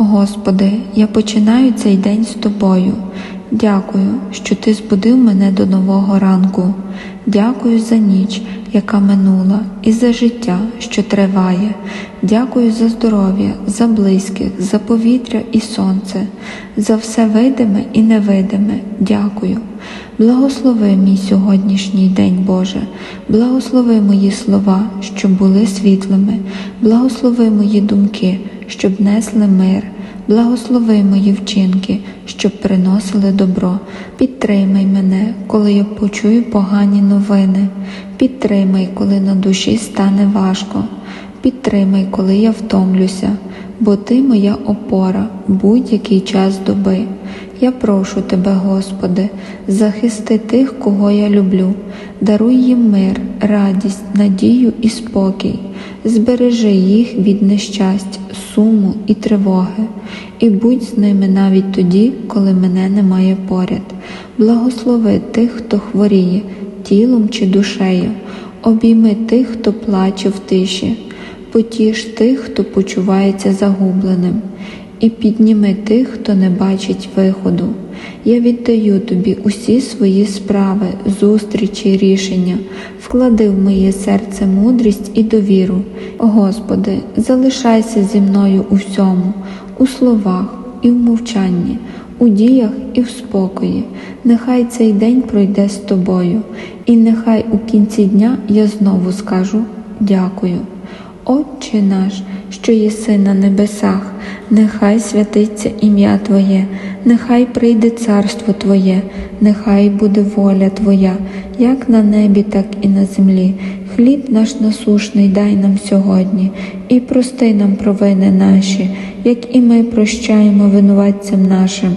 Господи, я починаю цей день з Тобою. Дякую, що Ти збудив мене до нового ранку. Дякую за ніч, яка минула, і за життя, що триває. Дякую за здоров'я, за близьких, за повітря і сонце, за все видиме і невидиме. Дякую. Благослови мій сьогоднішній день, Боже, благослови мої слова, щоб були світлими, благослови мої думки, щоб несли мир. Благослови мої вчинки, щоб приносили добро. Підтримай мене, коли я почую погані новини. Підтримай, коли на душі стане важко. Підтримай, коли я втомлюся, бо ти моя опора будь-який час доби. Я прошу тебе, Господи, захисти тих, кого я люблю, даруй їм мир, радість, надію і спокій, збережи їх від нещасть, суму і тривоги, і будь з ними навіть тоді, коли мене немає поряд. Благослови тих, хто хворіє, тілом чи душею, обійми тих, хто плаче в тиші, потіш тих, хто почувається загубленим і підніми тих, хто не бачить виходу. Я віддаю тобі усі свої справи, зустрічі, рішення, вклади в моє серце мудрість і довіру. Господи, залишайся зі мною у всьому, у словах і в мовчанні, у діях і в спокої. Нехай цей день пройде з тобою, і нехай у кінці дня я знову скажу дякую. Отче наш, що єси на небесах, нехай святиться ім'я Твоє, нехай прийде царство Твоє, нехай буде воля Твоя, як на небі, так і на землі. Хліб наш насушний дай нам сьогодні, і прости нам провини наші, як і ми прощаємо винуватцям нашим,